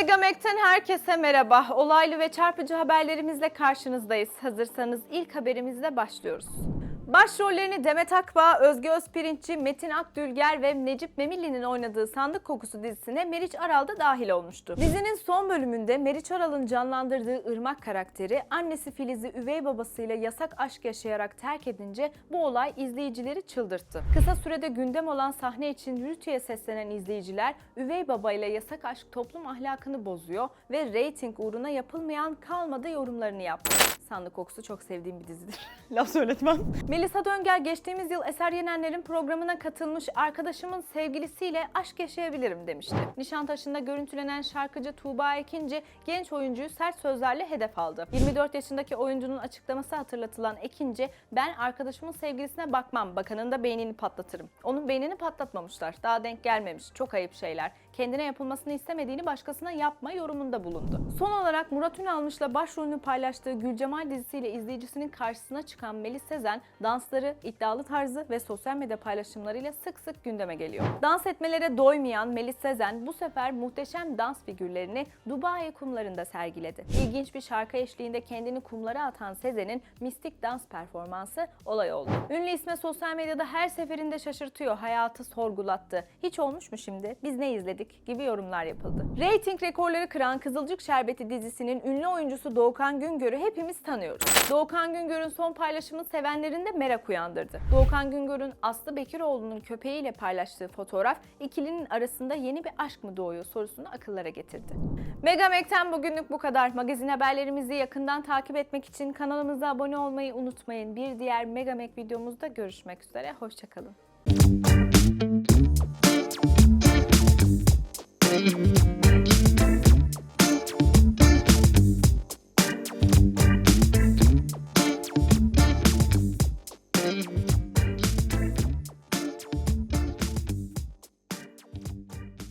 Megamek'ten herkese merhaba. Olaylı ve çarpıcı haberlerimizle karşınızdayız. Hazırsanız ilk haberimizle başlıyoruz. Başrollerini Demet Akbağ, Özge Özpirinççi, Metin Akdülger ve Necip Memilli'nin oynadığı Sandık Kokusu dizisine Meriç Aral da dahil olmuştu. Dizinin son bölümünde Meriç Aral'ın canlandırdığı Irmak karakteri annesi Filiz'i üvey babasıyla yasak aşk yaşayarak terk edince bu olay izleyicileri çıldırttı. Kısa sürede gündem olan sahne için Rütü'ye seslenen izleyiciler üvey babayla yasak aşk toplum ahlakını bozuyor ve reyting uğruna yapılmayan kalmadı yorumlarını yaptı. Sandık Kokusu çok sevdiğim bir dizidir. Laf söyletmem. Melisa Döngel geçtiğimiz yıl Eser Yenenler'in programına katılmış arkadaşımın sevgilisiyle aşk yaşayabilirim demişti. Nişantaşı'nda görüntülenen şarkıcı Tuğba Ekinci genç oyuncuyu sert sözlerle hedef aldı. 24 yaşındaki oyuncunun açıklaması hatırlatılan Ekinci, ben arkadaşımın sevgilisine bakmam, bakanın da beynini patlatırım. Onun beynini patlatmamışlar, daha denk gelmemiş, çok ayıp şeyler. Kendine yapılmasını istemediğini başkasına yapma yorumunda bulundu. Son olarak Murat Ünalmış'la başrolünü paylaştığı Gülcemal dizisiyle izleyicisinin karşısına çıkan Melis Sezen, dansları, iddialı tarzı ve sosyal medya paylaşımlarıyla sık sık gündeme geliyor. Dans etmelere doymayan Melis Sezen bu sefer muhteşem dans figürlerini Dubai kumlarında sergiledi. İlginç bir şarkı eşliğinde kendini kumlara atan Sezen'in mistik dans performansı olay oldu. Ünlü isme sosyal medyada her seferinde şaşırtıyor, hayatı sorgulattı. Hiç olmuş mu şimdi? Biz ne izledik? gibi yorumlar yapıldı. Rating rekorları kıran Kızılcık Şerbeti dizisinin ünlü oyuncusu Doğukan Güngör'ü hepimiz tanıyoruz. Doğukan Güngör'ün son paylaşımı sevenlerinde merak uyandırdı. Doğukan Güngör'ün Aslı Bekiroğlu'nun köpeğiyle paylaştığı fotoğraf ikilinin arasında yeni bir aşk mı doğuyor sorusunu akıllara getirdi. Megamek'ten bugünlük bu kadar. Magazin haberlerimizi yakından takip etmek için kanalımıza abone olmayı unutmayın. Bir diğer Megamek videomuzda görüşmek üzere. Hoşçakalın.